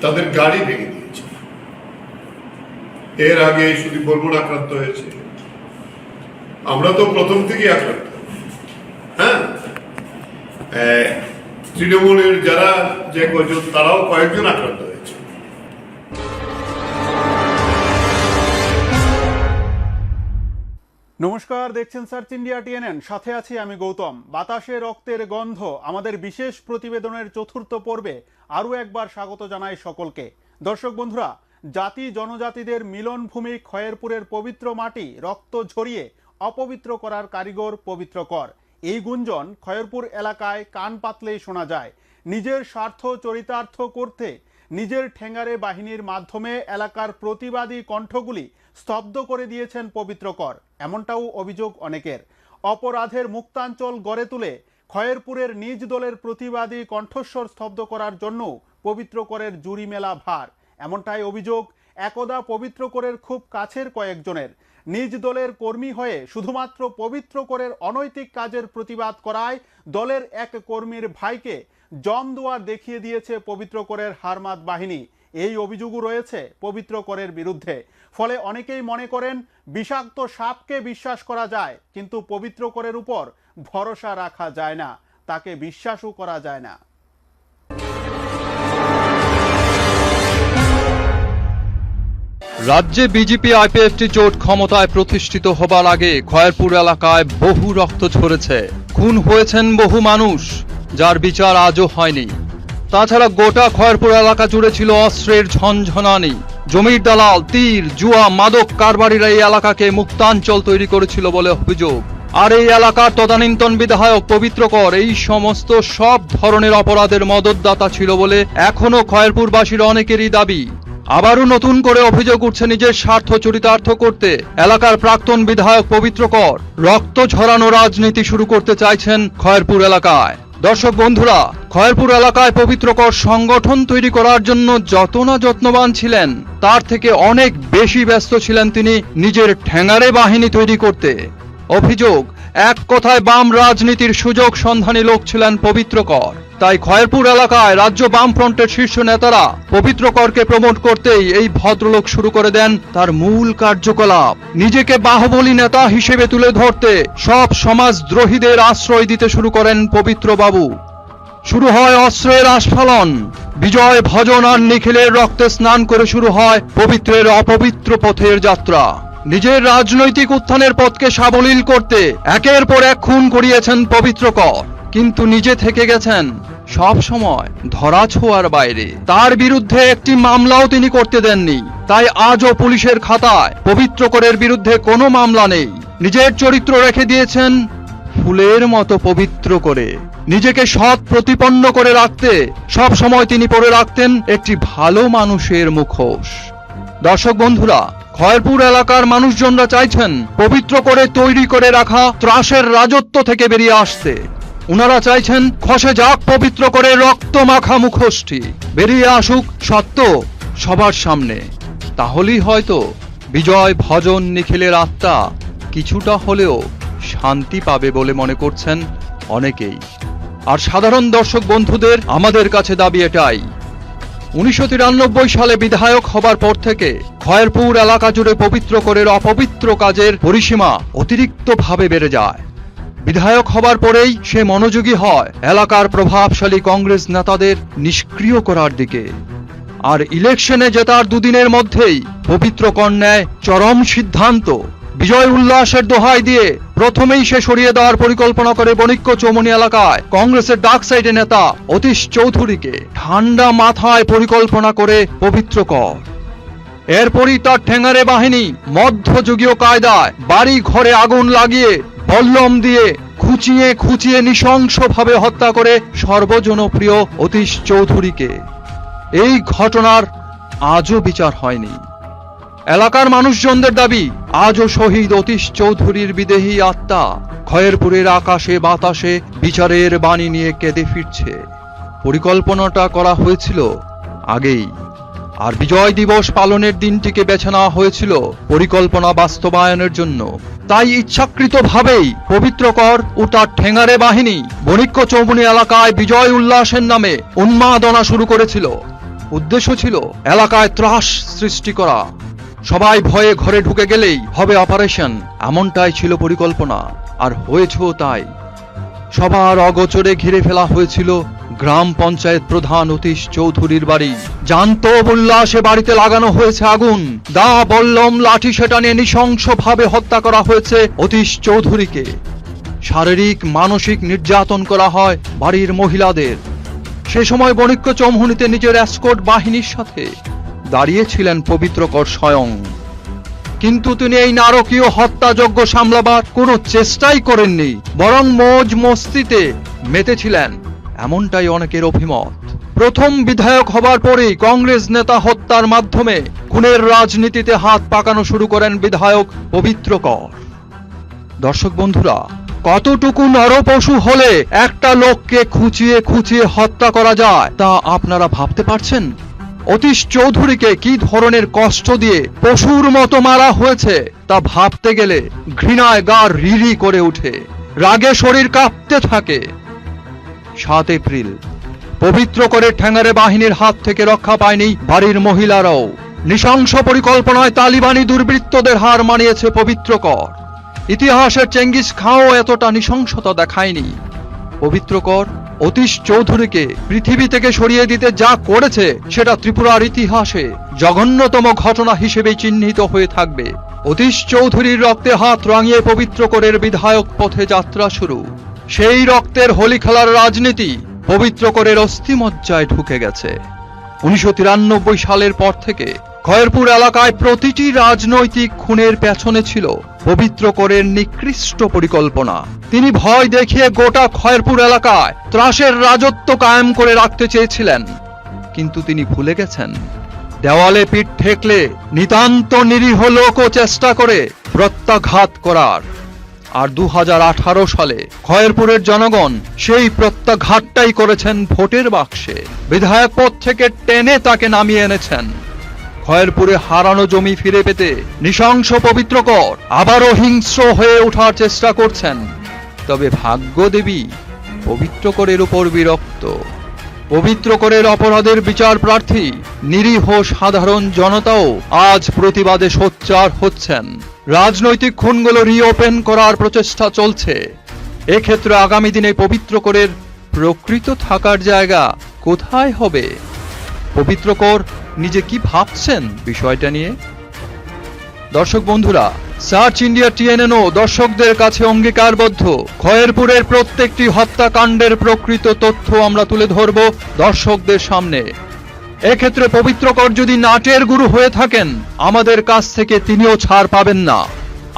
তাদের গাড়ি ভেঙে দিয়েছে। এর আগে শুধু বর্মন আক্রান্ত হয়েছে। আমরা তো প্রথম থেকেই আক্রান্ত। হ্যাঁ? তৃণমূলের যারা যে কজন, তারাও কয়েকজন আক্রান্ত। নমস্কার, দেখছেন সার্চ ইন্ডিয়া টিএনএন সাথে আছি আমি গৌতম। বাতাসে রক্তের গন্ধ আমাদের বিশেষ প্রতিবেদনের চতুর্থ পর্বে আরও একবার স্বাগত জানাই সকলকে। দর্শক বন্ধুরা, জাতি জনজাতিদের মিলনভূমি খয়েরপুরের পবিত্র মাটি রক্ত ঝরিয়ে অপবিত্র করার কারিগর পবিত্র কর। এই গুঞ্জন খয়েরপুর এলাকায় কান পাতলেই শোনা যায়। নিজের স্বার্থ চরিতার্থ করতে, নিজের ঠেঙ্গারে বাহিনীর মাধ্যমে এলাকার প্রতিবাদী কণ্ঠগুলি স্তব্ধ করে দিয়েছেন পবিত্র কর। এমনটাও অভিযোগ অনেকের। অপরাধের মুক্তাঞ্চল গড়ে তুলে খয়েরপুরের নিজ দলের প্রতিবাদী কণ্ঠস্বর স্তব্ধ করার জন্য পবিত্রকরের জুরি মেলা ভার। এমনটাই অভিযোগ একদা পবিত্রকরের খুব কাছের কয়েকজনের। নিজ দলের কর্মী হয়ে শুধুমাত্র পবিত্রকরের অনৈতিক কাজের প্রতিবাদ করায় দলের এক কর্মীর ভাইকে জম দেখিয়ে দিয়েছে পবিত্রকরের হারমাত বাহিনী। এই অভিযোগও রয়েছে পবিত্রকরের বিরুদ্ধে। ফলে অনেকেই মনে করেন, বিষাক্ত সাপকে বিশ্বাস করা যায়, কিন্তু পবিত্রকরের উপর ভরসা রাখা যায় না, তাকে বিশ্বাসও করা যায় না। রাজ্যে বিজেপি আইপিএফটি জোট ক্ষমতায় প্রতিষ্ঠিত হবার আগে খয়েরপুর এলাকায় বহু রক্ত ঝরেছে। খুন হয়েছেন বহু মানুষ, যার বিচার আজও হয়নি। তাছাড়া গোটা খয়েরপুর এলাকা জুড়ে ছিল অস্ত্রের ঝনঝনানি। জমির দালাল, তীর, জুয়া, মাদক কারবারিরা এই এলাকাকে মুক্তাঞ্চল তৈরি করেছিল বলে অভিযোগ। আর এই এলাকার তদানীন্তন বিধায়ক পবিত্রকর এই সমস্ত সব ধরনের অপরাধের মদতদাতা ছিল বলে এখনও খয়েরপুরবাসীর অনেকেরই দাবি। আবারও নতুন করে অভিযোগ উঠছে নিজের স্বার্থ চরিতার্থ করতে। এলাকার প্রাক্তন বিধায়ক পবিত্রকর রক্ত ঝরানো রাজনীতি শুরু করতে চাইছেন খয়েরপুর এলাকায়। দর্শক বন্ধুরা, খয়েরপুর এলাকায় পবিত্রকর সংগঠন তৈরি করার জন্য যত না যত্নবান ছিলেন, তার থেকে অনেক বেশি ব্যস্ত ছিলেন তিনি নিজের ঠ্যাঙারে বাহিনী তৈরি করতে। অভিযোগ এক কথায় বাম রাজনীতির সুযোগ সন্ধানী লোক ছিলেন পবিত্রকর। তাই খয়েরপুর এলাকায় রাজ্য বামফ্রন্টের শীর্ষ নেতারা পবিত্রকরকে প্রমোট করতেই এই ভদ্রলোক শুরু করে দেন তার মূল কার্যকলাপ। নিজেকে বাহুবলী নেতা হিসেবে তুলে ধরতে সব সমাজদ্রোহীদের আশ্রয় দিতে শুরু করেন পবিত্র বাবু শুরু হয় অস্ত্রের আস্ফালন। বিজয় ভজন আর নিখিলের রক্তে স্নান করে শুরু হয় পবিত্রের অপবিত্র পথের যাত্রা। নিজের রাজনৈতিক উত্থানের পথকে সাবলীল করতে একের পর এক খুন করিয়েছেন পবিত্রকর কিন্তু নিজে থেকে গেছেন সব সময় ধরা ছোঁয়ার বাইরে। তার বিরুদ্ধে একটি মামলাও তিনি করতে দেননি। তাই আজও পুলিশের খাতায় পবিত্রকরের বিরুদ্ধে কোনো মামলা নেই। নিজের চরিত্র রেখে দিয়েছেন ফুলের মতো পবিত্র করে। নিজেকে সৎ প্রতিপন্ন করে রাখতে সব সময় তিনি পরে রাখতেন একটি ভালো মানুষের মুখোশ। দর্শক বন্ধুরা খয়েরপুর এলাকার মানুষজনরা চাইছেন পবিত্র করে তৈরি করে রাখা ত্রাসের রাজত্ব থেকে বেরিয়ে আসতে। উনারা চাইছেন খসে যাক পবিত্র করে রক্ত মাখা মুখোশটি বেরিয়ে আসুক সত্য সবার সামনে। তাহলেই হয়তো বিজয় ভজন নিখিলের আত্মা কিছুটা হলেও শান্তি পাবে বলে মনে করছেন অনেকেই। আর সাধারণ দর্শক বন্ধুদের আমাদের কাছে দাবি এটাই উনিশশো তিরানব্বই সালে বিধায়ক হবার পর থেকে খয়েরপুর এলাকা জুড়ে পবিত্র করের অপবিত্র কাজের পরিসীমা অতিরিক্তভাবে বেড়ে যায়। বিধায়ক হবার পরেই সে মনোযোগী হয় এলাকার প্রভাবশালী কংগ্রেস নেতাদের নিষ্ক্রিয় করার দিকে। আর ইলেকশনে জেতার দুদিনের মধ্যেই পবিত্র কন্যায় চরম সিদ্ধান্ত বিজয় উল্লাসের দোহাই দিয়ে প্রথমেই সে সরিয়ে দেওয়ার পরিকল্পনা করে বণিক্য চৌমনি এলাকায়। কংগ্রেসের ডাক সাইডে নেতা অতীশ চৌধুরীকে ঠান্ডা মাথায় পরিকল্পনা করে পবিত্র কর। এরপরই তার ঠেঙ্গারে বাহিনী মধ্যযুগীয় কায়দায় বাড়ি ঘরে আগুন লাগিয়ে বল্লম দিয়ে খুঁচিয়ে খুঁচিয়ে নৃশংসভাবে হত্যা করে সর্বজনপ্রিয় অতীশ চৌধুরীকে। এই ঘটনার আজও বিচার হয়নি। এলাকার মানুষজনদের দাবি, আজও শহীদ অতীশ চৌধুরীর বিদেহী আত্মা। খয়েরপুরের আকাশে, বাতাসে, বিচারের বাণী নিয়ে কেঁদে ফিরছে। পরিকল্পনাটা করা হয়েছিল আগেই। আর বিজয় দিবস পালনের দিনটিকে বেছে নেওয়া হয়েছিল পরিকল্পনা বাস্তবায়নের জন্য। তাই ইচ্ছাকৃতভাবেই পবিত্রকর ও তার ঠেঙ্গারে বাহিনী বণিক্য চৌমুনি এলাকায় বিজয় উল্লাসের নামে উন্মাদনা শুরু করেছিল। উদ্দেশ্য ছিল এলাকায় ত্রাস সৃষ্টি করা। সবাই ভয়ে ঘরে ঢুকে গেলেই হবে অপারেশন। এমনটাই ছিল পরিকল্পনা, আর হয়েছেও তাই। সবার অগোচরে ঘিরে ফেলা হয়েছিল গ্রাম পঞ্চায়েত প্রধান অতীশ চৌধুরীর বাড়ি। জানতো উল্লাসে বাড়িতে লাগানো হয়েছে আগুন। দা বল্লম লাঠি সেটা নিয়ে নৃশংসভাবে হত্যা করা হয়েছে অতীশ চৌধুরীকে। শারীরিক, মানসিক নির্যাতন করা হয় বাড়ির মহিলাদের। সে সময় বণিক্য চৌমুহনীতে নিজের অ্যাসকোট বাহিনীর সাথে। দাঁড়িয়েছিলেন পবিত্রকর স্বয়ং। কিন্তু তিনি এই নারকীয় হত্যাযজ্ঞ সামলাবার কোনো চেষ্টাই করেননি, বরং মোজ মস্তিতে মেতেছিলেন। এমনটাই অনেকের অভিমত। প্রথম বিধায়ক হবার পরেই কংগ্রেস নেতা হত্যার মাধ্যমে খুনের রাজনীতিতে হাত পাকানো শুরু করেন বিধায়ক পবিত্রকর দর্শক বন্ধুরা, কতটুকু নরপশু হলে একটা লোককে খুঁচিয়ে খুঁচিয়ে হত্যা করা যায় তা আপনারা ভাবতে পারছেন? অতীশ চৌধুরীকে কি ধরনের কষ্ট দিয়ে পশুর মতো মারা হয়েছে তা ভাবতে গেলে ঘৃণায় গা রিরি করে ওঠে। রাগে শরীর কাঁপতে থাকে। সাত এপ্রিল। পবিত্র করে ঠ্যাঙ্গারে বাহিনীর হাত থেকে রক্ষা পায়নি বাড়ির মহিলারাও। নৃশংস পরিকল্পনায় তালিবানি দুর্বৃত্তদের হার মানিয়েছে পবিত্রকর ইতিহাসের চেঙ্গিস খাও এতটা নৃশংসতা দেখায়নি। পবিত্রকর অতীশ চৌধুরীকে পৃথিবী থেকে সরিয়ে দিতে যা করেছে, সেটা ত্রিপুরার ইতিহাসে জঘন্যতম ঘটনা হিসেবে চিহ্নিত হয়ে থাকবে। অতীশ চৌধুরীর রক্তে হাত রাঙিয়ে পবিত্রকরের বিধায়ক পথে যাত্রা শুরু। সেই রক্তের হোলি খেলার রাজনীতি পবিত্রকরের অস্থিমজ্জায় ঢুকে গেছে। উনিশশো তিরানব্বই সালের পর থেকে খয়েরপুর এলাকায় প্রতিটি রাজনৈতিক খুনের পেছনে ছিল পবিত্র করের নিকৃষ্ট পরিকল্পনা। তিনি ভয় দেখিয়ে গোটা খয়েরপুর এলাকায় ত্রাসের রাজত্ব কায়েম করে রাখতে চেয়েছিলেন। কিন্তু তিনি ভুলে গেছেন। দেওয়ালে পিঠ ঠেকলে নিতান্ত নিরীহ লোকও চেষ্টা করে প্রত্যাঘাত করার। আর দু হাজার আঠারো সালে খয়েরপুরের জনগণ সেই প্রত্যাঘাতটাই করেছেন ভোটের বাক্সে। বিধায়ক পদ থেকে টেনে তাকে নামিয়ে এনেছেন। খয়েরপুরে হারানো জমি ফিরে পেতে নৃশংস পবিত্রকর আবারও হিংস্র হয়ে ওঠার চেষ্টা করছেন। তবে ভাগ্য দেবী পবিত্রকরের উপর বিরক্ত। পবিত্রকরের অপরাধের বিচার প্রার্থী নিরীহ সাধারণ জনতাও আজ প্রতিবাদে সোচ্চার হচ্ছেন। রাজনৈতিক খুনগুলো রিওপেন করার প্রচেষ্টা চলছে। এক্ষেত্রে আগামী দিনে পবিত্রকরের প্রকৃত থাকার জায়গা কোথায় হবে? পবিত্রকর নিজে কি ভাবছেন বিষয়টা নিয়ে? দর্শক বন্ধুরা, সার্চ ইন্ডিয়া টিএনএনও দর্শকদের কাছে অঙ্গীকারবদ্ধ। খয়েরপুরের প্রত্যেকটি হত্যাকাণ্ডের প্রকৃত তথ্য আমরা তুলে ধরব দর্শকদের সামনে। এক্ষেত্রে পবিত্রকর যদি নাটের গুরু হয়ে থাকেন, আমাদের কাছ থেকে তিনিও ছাড় পাবেন না।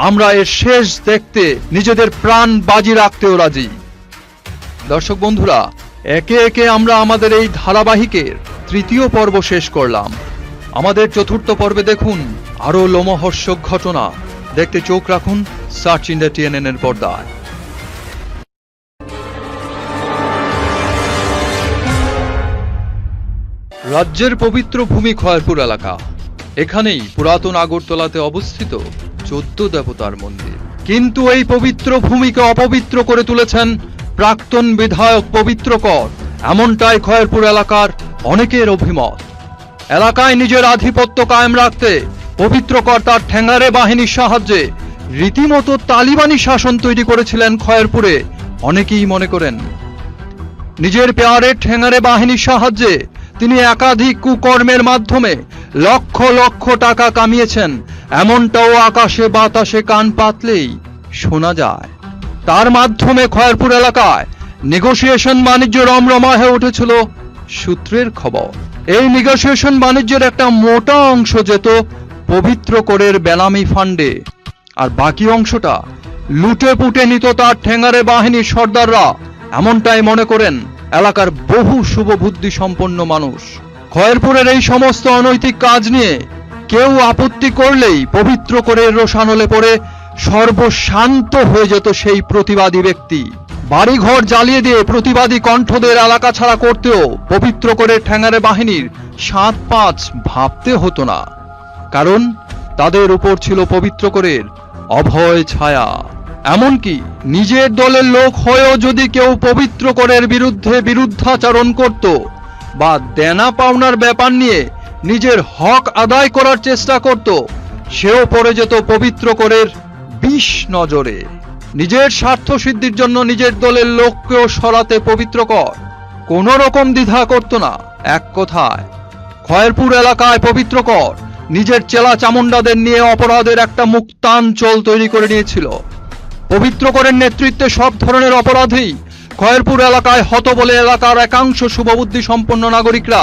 আমরা এর শেষ দেখতে নিজেদের প্রাণ বাজি রাখতেও রাজি। দর্শক বন্ধুরা, একে একে আমরা আমাদের এই ধারাবাহিকের তৃতীয় পর্ব শেষ করলাম। আমাদের চতুর্থ পর্বে দেখুন আরও লোমহর্ষক ঘটনা। দেখতে চোখ রাখুন সার্চ ইন্ডিয়া টিএনএন এর পর্দায়। রাজ্যের পবিত্র ভূমি খয়েরপুর এলাকা। এখানেই পুরাতন আগরতলাতে অবস্থিত চোদ্দ দেবতার মন্দির। কিন্তু এই পবিত্র ভূমিকে অপবিত্র করে তুলেছেন প্রাক্তন বিধায়ক পবিত্রকর। এমনটাই খয়েরপুর এলাকার অনেকের অভিমত। এলাকায় নিজের আধিপত্য কায়েম রাখতে পবিত্রকর তার ঠেঙ্গারে বাহিনীর সাহায্যে রীতিমতো তালিবানি শাসন তৈরি করেছিলেন খয়েরপুরে, অনেকেই মনে করেন। নিজের পেয়ারের ঠেঙারে বাহিনীর সাহায্যে তিনি একাধিক কুকর্মের মাধ্যমে লক্ষ লক্ষ টাকা কামিয়েছেন। এমনটাও আকাশে বাতাসে কান পাতলেই শোনা যায়। তার মাধ্যমে খয়েরপুর এলাকায় নেগোসিয়েশন বাণিজ্য রমরমা হয়ে উঠেছিল। সূত্রের খবর। এই নেগোসিয়েশন বাণিজ্যের একটা মোটা অংশ যেত পবিত্র করের বেলামি ফান্ডে। আর বাকি অংশটা লুটে পুটে নিত তার ঠেঙ্গারে বাহিনীর সর্দাররা। এমনটাই মনে করেন এলাকার বহু শুভবুদ্ধি সম্পন্ন মানুষ। খয়েরপুরের এই সমস্ত অনৈতিক কাজ নিয়ে কেউ আপত্তি করলেই পবিত্র করে রোশানলে পড়ে সর্বশান্ত হয়ে যেত সেই প্রতিবাদী ব্যক্তি। বাড়িঘর জ্বালিয়ে দিয়ে প্রতিবাদী কণ্ঠদের এলাকা ছাড়া করতেও পবিত্র করে ঠ্যাঙারে বাহিনীর সাত পাঁচ ভাবতে হতো না। কারণ তাদের উপর ছিল পবিত্র করের অভয় ছায়া। এমনকি নিজের দলের লোক হয়েও যদি কেউ পবিত্র করের বিরুদ্ধে বিরুদ্ধাচরণ করত বা দেনা পাওনার ব্যাপার নিয়ে নিজের হক আদায় করার চেষ্টা করত, সেও পড়ে যেত পবিত্র করের বিষ নজরে। নিজের স্বার্থ সিদ্ধির জন্য নিজের দলের লোককেও সরাতে পবিত্র কর কোন রকম দ্বিধা করত না, এক কথায়। খয়েরপুর এলাকায় পবিত্র কর নিজের চেলা চামুন্ডাদের নিয়ে অপরাধের একটা মুক্তাঞ্চল তৈরি করে নিয়েছিল। পবিত্র করের নেতৃত্বে সব ধরনের অপরাধেই খয়েরপুর এলাকায় হত বলে এলাকার একাংশ শুভবুদ্ধি সম্পন্ন নাগরিকরা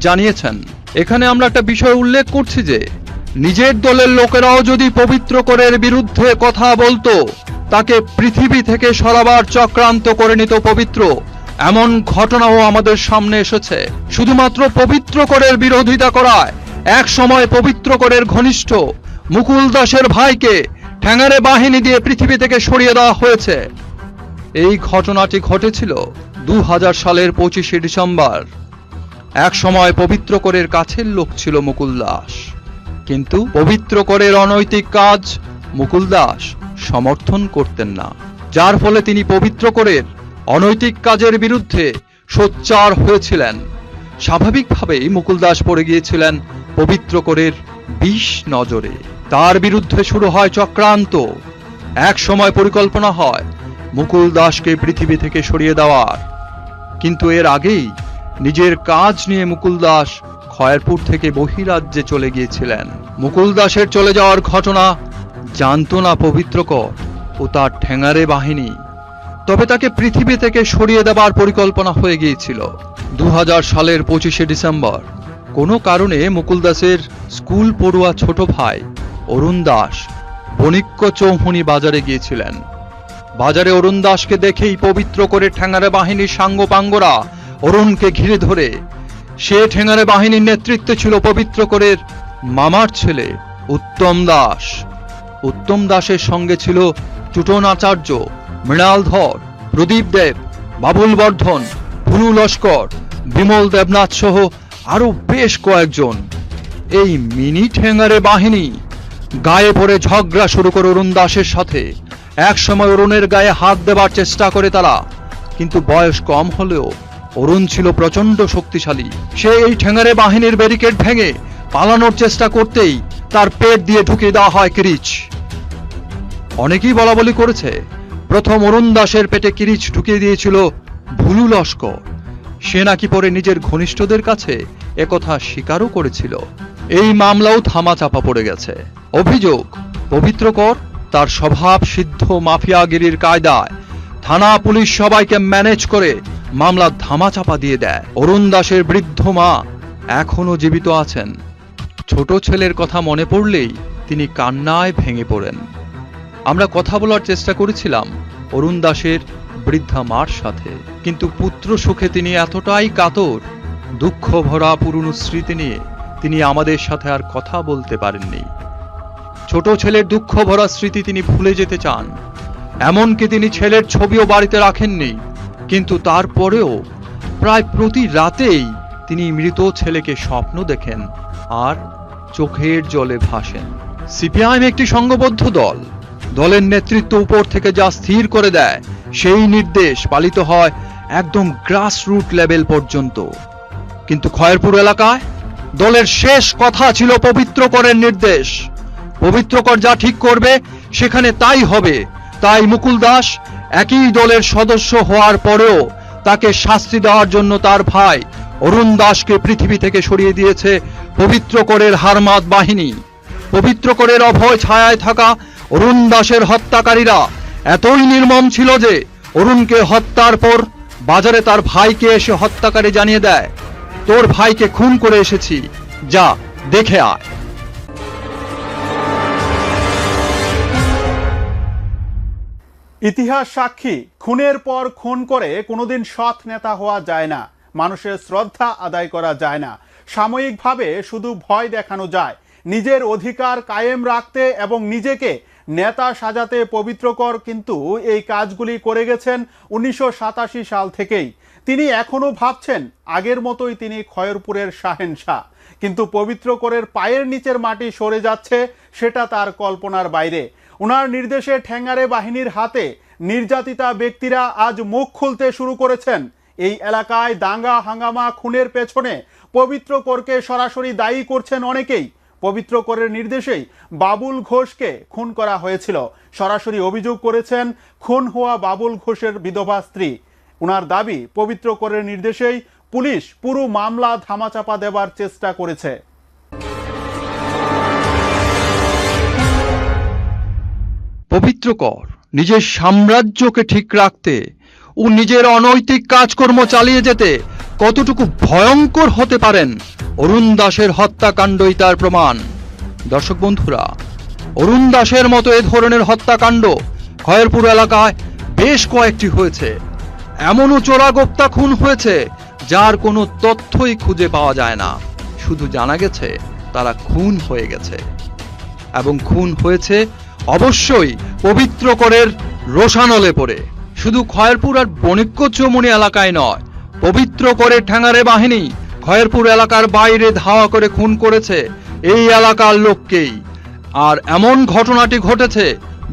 জানিয়েছেন। এখানে আমরা একটা বিষয় উল্লেখ করছি যে, নিজের দলের লোকেরাও যদি পবিত্র করের বিরুদ্ধে কথা বলতো তাকে পৃথিবী থেকে সরাবার চক্রান্ত করে নিত পবিত্র। এমন ঘটনাও আমাদের সামনে এসেছে। শুধুমাত্র পবিত্র করের বিরোধিতা করায়, এক সময় পবিত্র করের ঘনিষ্ঠ মুকুল দাসের ভাইকে ঠ্যাঙারে বাহিনী দিয়ে পৃথিবী থেকে সরিয়ে দেওয়া হয়েছে। এই ঘটনাটি ঘটেছিল দু হাজার সালের পঁচিশে ডিসেম্বর। এক সময় পবিত্র করের কাছের লোক ছিল মুকুল দাস। কিন্তু পবিত্র করের অনৈতিক কাজ মুকুল দাস সমর্থন করতেন না। যার ফলে তিনি পবিত্র করের অনৈতিক কাজের বিরুদ্ধে সোচ্চার হয়েছিলেন। স্বাভাবিকভাবেই মুকুল দাস পড়ে গিয়েছিলেন পবিত্র করের বিষ নজরে। তার বিরুদ্ধে শুরু হয় চক্রান্ত। এক সময় পরিকল্পনা হয় মুকুল দাসকে পৃথিবী থেকে সরিয়ে দেওয়ার। কিন্তু এর আগেই নিজের কাজ নিয়ে মুকুল দাস খয়েরপুর থেকে বহিরাজ্যে চলে গিয়েছিলেন। মুকুল দাসের চলে যাওয়ার ঘটনা জানতো না পবিত্রকর ও তার ঠেঙারে বাহিনী। তবে তাকে পৃথিবী থেকে সরিয়ে দেবার পরিকল্পনা হয়ে গিয়েছিল। দু হাজার সালের পঁচিশে ডিসেম্বর। কোনো কারণে মুকুল দাসের স্কুল পড়ুয়া ছোট ভাই অরুণ দাস বণিক্য চৌহনি বাজারে গিয়েছিলেন। বাজারে অরুণ দাসকে দেখেই পবিত্র করে ঠ্যাঙারে বাহিনীর সাঙ্গপাঙ্গরা অরুণকে ঘিরে ধরে। সে ঠেঙারে বাহিনীর নেতৃত্বে ছিল পবিত্র করের মামার ছেলে উত্তম দাস। উত্তম দাসের সঙ্গে ছিল টুটন আচার্য মৃণাল ধর, প্রদীপ দেব, বাবুল বর্ধন, ভুলু লস্কর, বিমল দেবনাথ সহ আরও বেশ কয়েকজন। এই মিনি ঠেঙ্গারে বাহিনী গায়ে পড়ে ঝগড়া শুরু করে অরুণ দাসের সাথে। এক সময় অরুণের গায়ে হাত দেবার চেষ্টা করে তারা, কিন্তু বয়স কম হলেও অরুণ ছিল প্রচণ্ড শক্তিশালী। সে এই ঠেঙ্গারে বাহিনীর ব্যারিকেড ভেঙে পালানোর চেষ্টা করতেই তার পেট দিয়ে ঢুকিয়ে দেওয়া হয় কিরিচ। অনেকেই বলা বলি করেছে, প্রথম অরুণ দাসের পেটে কিরিচ ঢুকিয়ে দিয়েছিল ভুলু লস্কর সে নাকি পরে নিজের ঘনিষ্ঠদের কাছে একথা স্বীকারও করেছিল। এই মামলাও থামা চাপা পড়ে গেছে। অভিযোগ পবিত্রকর তার স্বভাব সিদ্ধ মাফিয়াগিরির কায়দায়। থানা পুলিশ সবাইকে ম্যানেজ করে মামলা ধামাচাপা দিয়ে দেয়। অরুণ দাসের বৃদ্ধ মা এখনও জীবিত আছেন। ছোট ছেলের কথা মনে পড়লেই তিনি কান্নায় ভেঙে পড়েন। আমরা কথা বলার চেষ্টা করেছিলাম অরুণ দাসের বৃদ্ধা মার সাথে। কিন্তু পুত্র সুখে তিনি এতটাই কাতর দুঃখ ভরা পুরনো স্মৃতি নিয়ে তিনি আমাদের সাথে আর কথা বলতে পারেননি। ছোট ছেলের দুঃখ ভরা স্মৃতি তিনি ভুলে যেতে চান। এমনকি তিনি ছেলের ছবিও বাড়িতে রাখেননি। কিন্তু তারপরেও প্রায় প্রতি রাতেই তিনি মৃত ছেলেকে স্বপ্ন দেখেন আর চোখের জলে ভাসেন। সিপিআইএম একটি সংঘবদ্ধ দল। দলের নেতৃত্ব উপর থেকে যা স্থির করে দেয়, সেই নির্দেশ পালিত হয় একদম গ্রাসরুট লেভেল পর্যন্ত। কিন্তু খয়েরপুর এলাকায় দলের শেষ কথা ছিল পবিত্র করের নির্দেশ। পবিত্রকর যা ঠিক করবে, সেখানে তাই হবে। তাই মুকুল দাস একই দলের সদস্য হওয়ার পরেও তাকে শাস্তি দেওয়ার জন্য তার ভাই অরুণ দাসকে পৃথিবী থেকে সরিয়ে দিয়েছে পবিত্র করের হারমাত বাহিনী, পবিত্র করের অভয় ছায়ায় থাকা অরুণ দাসের হত্যাকারীরা এতই নির্মম ছিল যে অরুণকে হত্যার পর বাজারে তার ভাইকে এসে হত্যাকারী জানিয়ে দেয়, তোর ভাইকে খুন করে এসেছি, যা, দেখে আয়। ইতিহাস সাক্ষী, খুনের পর খুন করে কোনোদিন সৎ নেতা হওয়া যায় না, মানুষের শ্রদ্ধা আদায় করা যায় না। সাময়িকভাবে শুধু ভয় দেখানো যায়। নিজের অধিকার কায়েম রাখতে এবং নিজেকে নেতা সাজাতে পবিত্রকর কিন্তু এই কাজগুলি করে গেছেন উনিশশো সাতাশি সাল থেকেই। তিনি এখনও ভাবছেন, আগের মতোই তিনি খয়রপুরের শাহেনশাহ। কিন্তু পবিত্রকরের পায়ের নিচের মাটি সরে যাচ্ছে, সেটা তার কল্পনার বাইরে। ওনার নির্দেশে ঠ্যাঙ্গারে বাহিনীর হাতে নির্যাতিতা ব্যক্তিরা আজ মুখ খুলতে শুরু করেছেন। এই এলাকায় দাঙ্গা, হাঙ্গামা, খুনের পেছনে পবিত্র করকে সরাসরি দায়ী করছেন অনেকেই। পবিত্র করের নির্দেশেই বাবুল ঘোষকে খুন করা হয়েছিল। সরাসরি অভিযোগ করেছেন, খুন হওয়া বাবুল ঘোষের বিধবা স্ত্রী। উনার দাবি, পবিত্র করের নির্দেশেই পুলিশ পুরো মামলা ধামাচাপা দেবার চেষ্টা করেছে। পবিত্র কর, নিজের সাম্রাজ্যকে ঠিক রাখতে ও নিজের অনৈতিক কাজকর্ম চালিয়ে যেতে কতটুকু ভয়ঙ্কর হতে পারেন অরুণ দাসের হত্যাকাণ্ডই তার প্রমাণ। দর্শক বন্ধুরা, অরুণ দাসের মতো এ ধরনের হত্যাকাণ্ড খয়েরপুর এলাকায় বেশ কয়েকটি হয়েছে। এমনও চোরাগোপ্তা খুন হয়েছে যার কোনো তথ্যই খুঁজে পাওয়া যায় না। শুধু জানা গেছে তারা খুন হয়ে গেছে। এবং খুন হয়েছে অবশ্যই পবিত্র করের রোশানলে পড়ে। শুধু খয়েরপুর আর বণিক্য চৌমুনি এলাকায় নয়, পবিত্র করে ঠ্যাঙারে বাহিনী খয়েরপুর এলাকার বাইরে ধাওয়া করে খুন করেছে এই এলাকার লোককেই। আর এমন ঘটনাটি ঘটেছে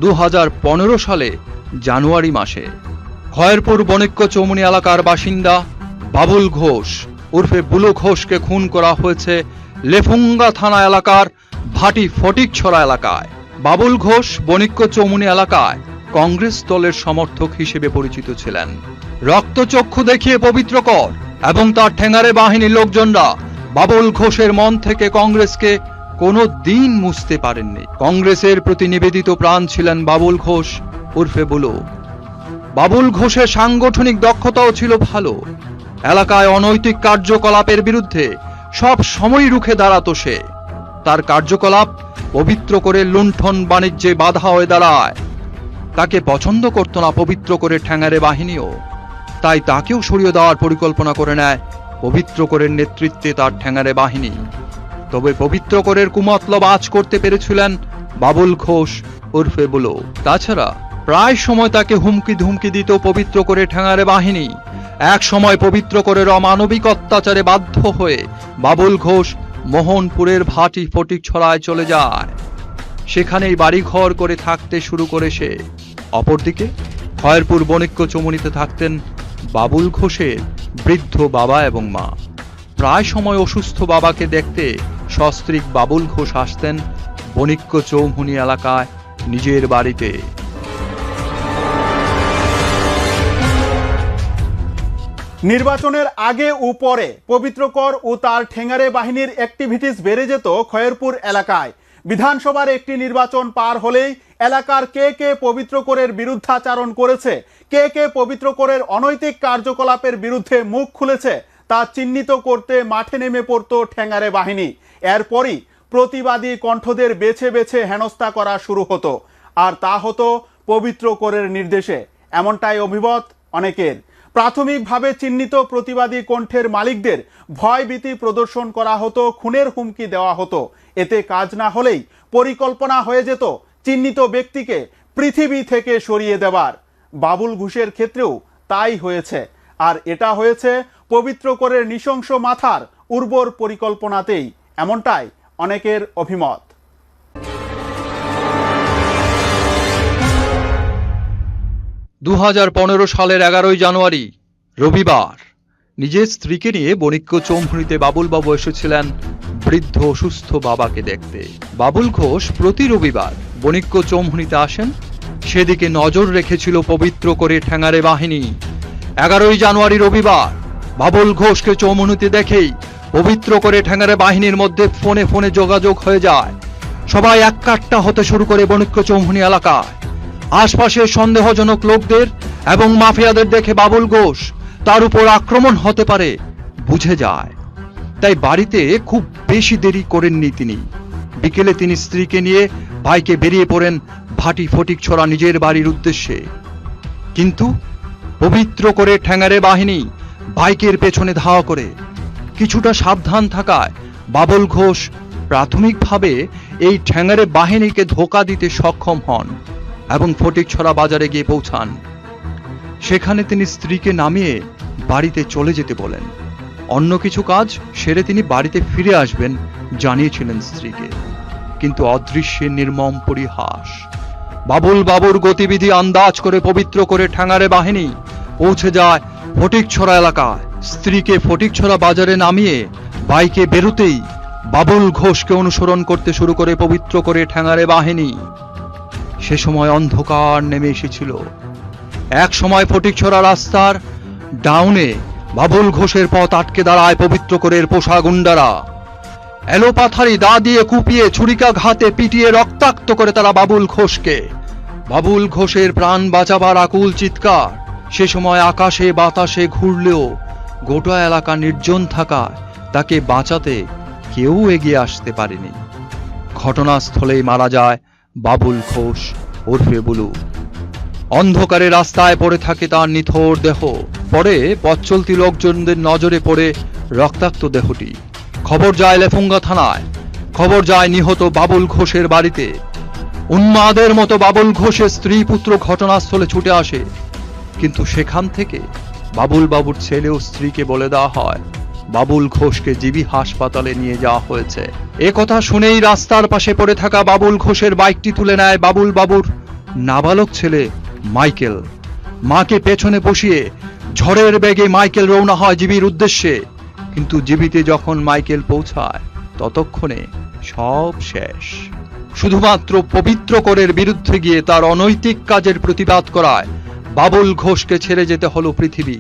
দু হাজার পনেরো সালে জানুয়ারি মাসে। খয়েরপুর বণিক্য চৌমুনি এলাকার বাসিন্দা বাবুল ঘোষ উর্ফে বুলু ঘোষকে খুন করা হয়েছে লেফুঙ্গা থানা এলাকার ভাটি ফটিকছড়া এলাকায়। বাবুল ঘোষ বণিক্য চৌমুনি এলাকায় কংগ্রেস দলের সমর্থক হিসেবে পরিচিত ছিলেন। রক্তচক্ষু দেখিয়ে পবিত্র কর এবং তার ঠেঙ্গারে বাহিনীর লোকজনরা বাবুল ঘোষের মন থেকে কংগ্রেসকে কোনো দিন মুছতে পারেননি। কংগ্রেসের প্রতি নিবেদিত প্রাণ ছিলেন বাবুল ঘোষ উর্ফে বুলু। বাবুল ঘোষের সাংগঠনিক দক্ষতাও ছিল ভালো। এলাকায় অনৈতিক কার্যকলাপের বিরুদ্ধে সব সময় রুখে দাঁড়াতো সে। তার কার্যকলাপ পবিত্র করে লুণ্ঠন বাণিজ্যে বাধা হয়ে দাঁড়ায়। তাকে পছন্দ করতো না পবিত্র করে ঠ্যাঙারে বাহিনীও। তাই তাকেও সরিয়ে দেওয়ার পরিকল্পনা করে নেয় পবিত্র করের নেতৃত্বে তার ঠ্যাঙারে বাহিনী। তবে পবিত্র করের কুমতলব আজ করতে পেরেছিলেন বাবুল ঘোষ উর্ফে বুলো। তাছাড়া প্রায় সময় তাকে হুমকি ধুমকি দিত পবিত্র করে ঠ্যাঙারে বাহিনী। এক সময় পবিত্র করের অমানবিক অত্যাচারে বাধ্য হয়ে বাবুল ঘোষ মোহনপুরের ভাটি ফটিক ছড়ায় চলে যায়। সেখানেই বাড়িঘর করে থাকতে শুরু করে সে। অপরদিকে খয়েরপুর বণিক্য চমুনিতে থাকতেন বাবুল ঘোষের বৃদ্ধ বাবা এবং মা। প্রায় সময় অসুস্থ বাবাকে দেখতে সস্ত্রীক বাবুল ঘোষ আসতেন বণিক্য চৌমুনি এলাকায় নিজের বাড়িতে। নির্বাচনের আগে ও পরে পবিত্রকর ও তার ঠেঙ্গারে বাহিনীর অ্যাক্টিভিটিস বেড়ে যেত খয়েরপুর এলাকায়। বিধানসভার একটি নির্বাচন পার হলেই এলাকার কে কে পবিত্র করের বিরুদ্ধাচারণ করেছে, কে কে পবিত্র করের অনৈতিক কার্যকলাপের বিরুদ্ধে মুখ খুলেছে তা চিহ্নিত করতে মাঠে নেমে পড়ত ঠেঙ্গারে বাহিনী। এরপরই প্রতিবাদী কণ্ঠদের বেছে বেছে হেনস্থা করা শুরু হতো। আর তা হতো পবিত্র করের নির্দেশে। এমনটাই অভিমত অনেকের। প্রাথমিকভাবে চিহ্নিত প্রতিবাদী কণ্ঠের মালিকদের ভয়ভীতি প্রদর্শন করা হতো, খুনের হুমকি দেওয়া হতো। এতে কাজ না হলেই পরিকল্পনা হয়ে যেত চিহ্নিত ব্যক্তিকে পৃথিবী থেকে সরিয়ে দেবার। বাবুল ঘুষের ক্ষেত্রেও তাই হয়েছে। আর এটা হয়েছে পবিত্র করের নৃশংস মাথার উর্বর পরিকল্পনাতেই। এমনটাই অনেকের অভিমত। দু হাজার পনেরো সালের এগারোই জানুয়ারি, রবিবার। নিজের স্ত্রীকে নিয়ে বণিক্য চৌমুনিতে বাবুলবাবু এসেছিলেন বৃদ্ধ অসুস্থ বাবাকে দেখতে। বাবুল ঘোষ প্রতি রবিবার বণিক্য চৌমুনিতে আসেন। সেদিকে নজর রেখেছিল পবিত্র করে ঠ্যাঙারে বাহিনী। এগারোই জানুয়ারি রবিবার বাবুল ঘোষকে চৌমুনিতে দেখেই পবিত্র করে ঠ্যাঙারে বাহিনীর মধ্যে ফোনে ফোনে যোগাযোগ হয়ে যায়। সবাই এক কাট্টা হতে শুরু করে বণিক্য চৌমুনি এলাকায়। আশপাশের সন্দেহজনক লোকদের এবং মাফিয়াদের দেখে বাবুল ঘোষ তার উপর আক্রমণ হতে পারে বুঝে যায়। তাই বাড়িতে খুব বেশি দেরি করেননি তিনি। বিকেলে তিনি স্ত্রীকে নিয়ে ভাইকে বেরিয়ে পড়েন ভাটি ফটিক ছড়া নিজের বাড়ির উদ্দেশ্যে। কিন্তু পবিত্র করে ঠ্যাঙারে বাহিনী বাইকের পেছনে ধাওয়া করে। কিছুটা সাবধান থাকায় বাবুল ঘোষ প্রাথমিকভাবে এই ঠ্যাঙারে বাহিনীকে ধোকা দিতে সক্ষম হন। এবং ফটিকছড়া বাজারে গিয়ে পৌঁছান। সেখানে তিনি স্ত্রীকে নামিয়ে বাড়িতে চলে যেতে বলেন। অন্য কিছু কাজ সেরে তিনি বাড়িতে ফিরে আসবেন, জানিয়েছিলেন স্ত্রীকে। কিন্তু অদৃশ্যের নির্মম পরিহাস। বাবুল বাবুর গতিবিধি আন্দাজ করে, পবিত্র করে ঠ্যাঙারে বাহিনী পৌঁছে যায় ফটিকছড়া এলাকায়। স্ত্রীকে ফটিকছড়া বাজারে নামিয়ে বাইকে বেরোতেই বাবুল ঘোষকে অনুসরণ করতে শুরু করে, পবিত্র করে ঠ্যাঙারে বাহিনী। সে সময় অন্ধকার নেমে এসেছিল। এক সময় ফটিকছড়া রাস্তার ডাউনে বাবুল ঘোষের পথ আটকে দাঁড়ায় পবিত্র করে পোষা গুন্ডারা এলোপাথারি দা দিয়ে কুপিয়ে ছুরিকাঘাতে পিটিয়ে রক্তাক্ত করে তারা বাবুল ঘোষকে। বাবুল ঘোষের প্রাণ বাঁচাবার আকুল চিৎকার। সে সময় আকাশে বাতাসে ঘুরলেও গোটা এলাকা নির্জন থাকায় তাকে বাঁচাতে কেউ এগিয়ে আসতে পারেনি। ঘটনাস্থলেই মারা যায় বাবুল ঘোষ ওরফে বুলু। অন্ধকারে রাস্তায় পড়ে থাকে তার নিথর দেহ। পরে পথ চলতি লোকজনদের নজরে পড়ে রক্তাক্ত দেহটি। খবর যায় লেফুঙ্গা থানায়। খবর যায় নিহত বাবুল ঘোষের বাড়িতে। উন্মাদের মতো বাবুল ঘোষের স্ত্রী পুত্র ঘটনাস্থলে ছুটে আসে। কিন্তু সেখান থেকে বাবুল বাবুর ছেলে ও স্ত্রীকে বলে দেওয়া হয় বাবুল ঘোষকে জিবি হাসপাতালে নিয়ে যাওয়া হয়েছে। এ কথা শুনেই রাস্তার পাশে পড়ে থাকা বাবুল ঘোষের বাইকটি তুলে নেয় বাবুল বাবুর নাবালক ছেলে মাইকেল। মাকে পেছনে বসিয়ে ঝড়ের বেগে মাইকেল রওনা হয় জিবির উদ্দেশ্যে। কিন্তু জিবিতে যখন মাইকেল পৌঁছায়, ততক্ষণে সব শেষ। শুধুমাত্র পবিত্র করের বিরুদ্ধে গিয়ে তার অনৈতিক কাজের প্রতিবাদ করায় বাবুল ঘোষকে ছেড়ে যেতে হলো পৃথিবী।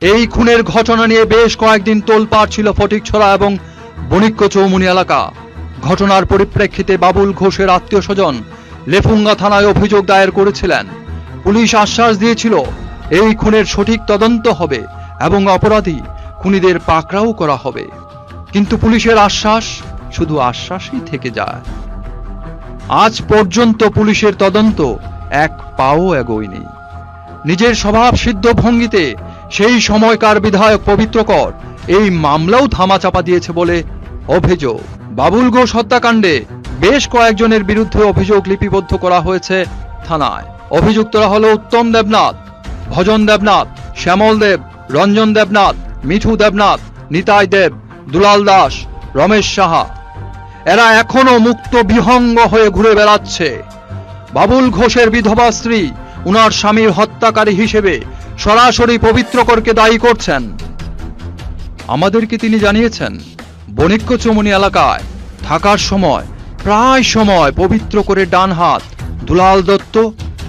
এই খুনের ঘটনা নিয়ে বেশ কয়েকদিন তোলপাড় ছিল ফটিকছড়া এবং বণিক্য চৌমুনি এলাকা। ঘটনার পরিপ্রেক্ষিতে বাবুল ঘোষের আত্মীয় স্বজন লেফুঙ্গা থানায় অভিযোগ দায়ের করেছিলেন। পুলিশ আশ্বাস দিয়েছিল, এই খুনের সঠিক তদন্ত হবে এবং অপরাধী খুনিদের পাকড়াও করা হবে। কিন্তু পুলিশের আশ্বাস শুধু আশ্বাসই থেকে যায়। আজ পর্যন্ত পুলিশের তদন্ত এক পাও এগোয়নি। নিজের স্বভাব সিদ্ধ ভঙ্গিতে সেই সময়কার বিধায়ক পবিত্র কর এই মামলাও ধামাচাপা দিয়েছে বলে অভিযোগ। বাবুল ঘোষ হত্যাকাণ্ডে বেশ কয়েকজনের বিরুদ্ধে অভিযোগ লিপিবদ্ধ করা হয়েছে থানায়। অভিযুক্তরা হল উত্তম দেবনাথ, ভজন দেবনাথ, শ্যামল দেব, রঞ্জন দেবনাথ, মিঠু দেবনাথ, নিতাই দেব, দুলাল দাস, রমেশ সাহা। এরা এখনও মুক্ত বিহঙ্গ হয়ে ঘুরে বেড়াচ্ছে। বাবুল ঘোষের বিধবা স্ত্রী, উনার স্বামীর হত্যাকারী হিসেবে সরাসরি পবিত্রকরকে দায়ী করছেন। আমাদেরকে তিনি জানিয়েছেন, বণিক্য চমনি এলাকায় থাকার সময়, প্রায় সময় পবিত্র করে ডান হাত দুলাল দত্ত,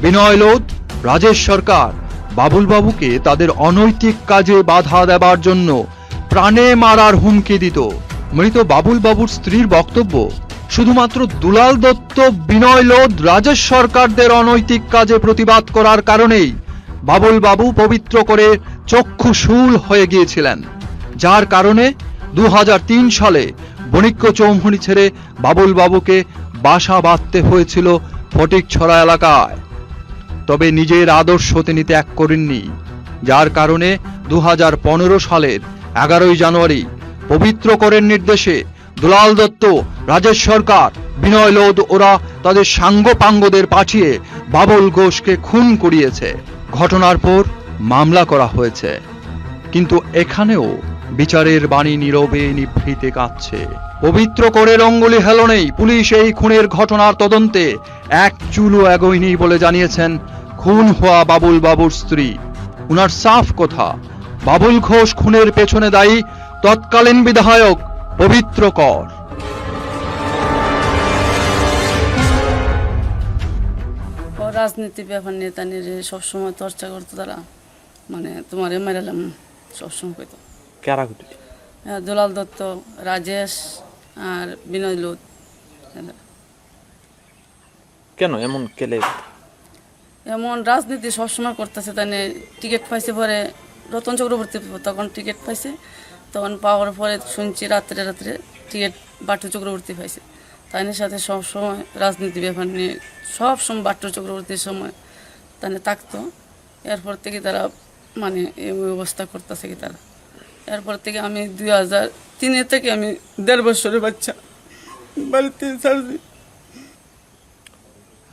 বিনয় লোধ, রাজেশ সরকার বাবুল বাবুকে তাদের অনৈতিক কাজে বাধা দেবার জন্য প্রাণে মারার হুমকি দিত। মৃত বাবুল বাবুর স্ত্রীর বক্তব্য, শুধুমাত্র দুলাল দত্ত, বিনয় লোধ, রাজেশ সরকারদের অনৈতিক কাজে প্রতিবাদ করার কারণেই বাবুল বাবু পবিত্র করে চক্ষুশূল হয়ে গিয়েছিলেন। যার কারণে দু হাজার তিন সালে বণিক্য চৌমুনি ছেড়ে বাবুল বাবুকে বাসা বাঁধতে হয়েছিল ফটিকছড়া এলাকায়। তবে নিজের আদর্শ তিনি ত্যাগ করেননি। যার কারণে দু হাজার পনেরো সালের এগারোই জানুয়ারি পবিত্র করের নির্দেশে দুলাল দত্ত, রাজেশ সরকার, বিনয় লোধ ওরা তাদের সাঙ্গপাঙ্গদের পাঠিয়ে বাবুল ঘোষকে খুন করিয়েছে। ঘটনার পর মামলা করা হয়েছে। কিন্তু এখানেও বিচারের বাণী নীরবে নিভৃতে কাঁদছে পবিত্র করে রঙ্গলি হেলনেই পুলিশ এই খুনের ঘটনার তদন্তে এক চুলও এগোয়নি বলে জানিয়েছেন খুন হওয়া বাবুল বাবুর স্ত্রী। উনার সাফ কথা, বাবুল ঘোষ খুনের পেছনে দায়ী তৎকালীন বিধায়ক পবিত্র কর। ও রাজনীতি ব্যাপার নিয়ে তা নিয়ে সবসময় চর্চা করতো তারা মানে তোমার মেরালাম সবসময় কইতো। কারা হতো হ্যাঁ, দুলাল দত্ত রাজেশ আর বিনয় লোধ কেন? এমন কেলে? এমন রাজনীতি সবসময় করতেছে তাই নিয়ে টিকিট পাইছে পরে রতন চক্রবর্তী তখন টিকিট পাইছে তখন পাওয়ার পরে শুনছি রাত্রে রাত্রে টিকিট বাটু চক্রবর্তী পাইছে। তাই নিয়ে সাথে সবসময় রাজনীতি ব্যাপার নিয়ে সব সময় বাট্টু চক্রবর্তীর সময় তাহলে থাকতো। এরপর থেকে তারা মানে এই অবস্থা করতেছে কি তারা। এরপর থেকে আমি দুই হাজার তিনে থেকে আমি দেড় বছরের বাচ্চা। বাড়িতে ছাড়ছি।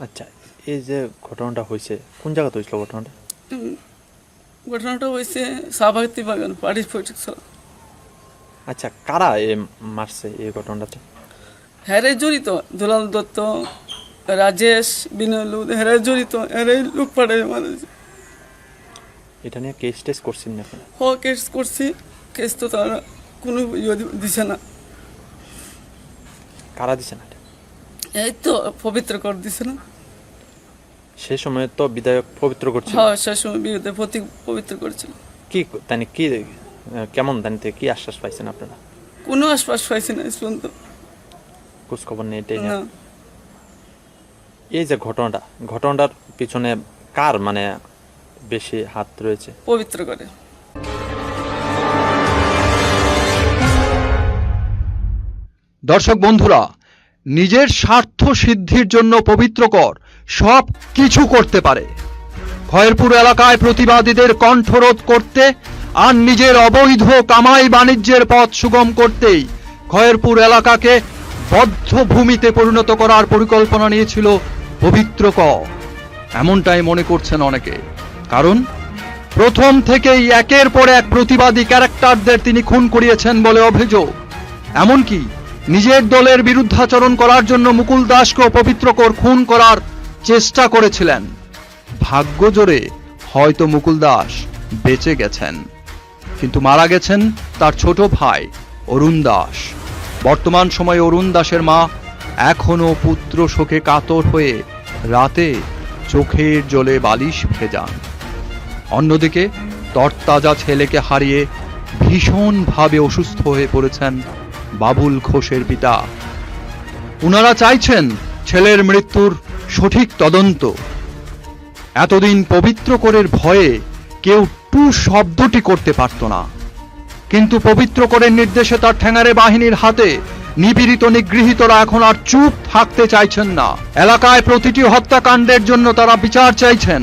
আচ্ছা এই যে ঘটনাটা হয়েছে কোন জায়গাতে হয়েছিল ঘটনাটা? ঘটনাটা হয়েছে সাবাগতি বাগান পাড়ি ফটিক আচ্ছা কারা এ মারছে এই ঘটনাটাতে? হ্যারে জড়িত। দুলাল দত্ত রাজেশ বিনয় লুদ হ্যারে জড়িত। হ্যারে লোক পাড়ায় মানুষ। এটা নিয়ে কেস টেস করছেন না হ কেস করছি। কেস তো তারা কোনো ইয়ে দিছে না। কারা দিছে না এই তো পবিত্র কর দিছে না। সে সময় তো বিধায়ক পবিত্র করছিল হ্যাঁ সে সময় বিরুদ্ধে প্রতি পবিত্র করেছিল কি তানি কি কেমন তানি থেকে কি আশ্বাস পাইছেন আপনারা? কোনো আশ্বাস পাইছে না পর্যন্ত। খোঁজ খবর নেই এটাই না এই যে ঘটনাটা ঘটনাটার পিছনে কার মানে বেশি হাত রয়েছে? পবিত্র করে। দর্শক বন্ধুরা নিজের স্বার্থ সিদ্ধির জন্য পবিত্রকর সব কিছু করতে পারে। খয়েরপুর এলাকায় প্রতিবাদীদের কণ্ঠরোধ করতে আর নিজের অবৈধ কামাই বাণিজ্যের পথ সুগম করতেই খয়েরপুর এলাকাকে বদ্ধ ভূমিতে পরিণত করার পরিকল্পনা নিয়েছিল পবিত্র ক। এমনটাই মনে করছেন অনেকে। কারণ, প্রথম থেকেই একের পর এক প্রতিবাদী ক্যারেক্টারদের তিনি খুন করিয়েছেন বলে অভিযোগ। এমনকি, নিজের দলের বিরুদ্ধাচরণ করার জন্য মুকুল দাসকেও পবিত্রকর খুন করার চেষ্টা করেছিলেন। ভাগ্য জোরে হয়তো মুকুল দাস বেঁচে গেছেন। কিন্তু মারা গেছেন তার ছোট ভাই অরুণ দাস। বর্তমান সময়ে অরুণ দাসের মা এখনও পুত্র শোকে কাতর হয়ে রাতে চোখের জলে বালিশ ভেজান অন্যদিকে তরতাজা ছেলেকে হারিয়ে ভীষণভাবে অসুস্থ হয়ে পড়েছেন বাবুল ঘোষের পিতা। উনারা চাইছেন ছেলের মৃত্যুর সঠিক তদন্ত। এতদিন পবিত্র করের ভয়ে কেউ টু শব্দটি করতে পারত না। কিন্তু পবিত্র করে নির্দেশে তার ঠ্যাঙারে বাহিনীর হাতে নিপীড়িত নিগৃহীতরা এখন আর চুপ থাকতে চাইছেন না। এলাকায় প্রতিটি হত্যাকাণ্ডের জন্য তারা বিচার চাইছেন।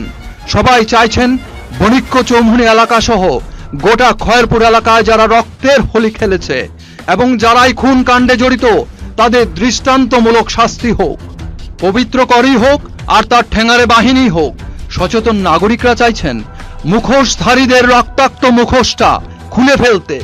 সবাই চাইছেন বণিক্য চৌমুহনী এলাকা সহ গোটা খয়েরপুর এলাকায় যারা রক্তের হোলি খেলেছে এবং যারাই খুন কাণ্ডে জড়িত, তাদের দৃষ্টান্তমূলক শাস্তি হোক। পবিত্র করই হোক আর তার ঠেঙারে বাহিনী হোক, সচেতন নাগরিকরা চাইছেন মুখোশধারীদের রক্তাক্ত মুখোশটা খুলে ফেলতে।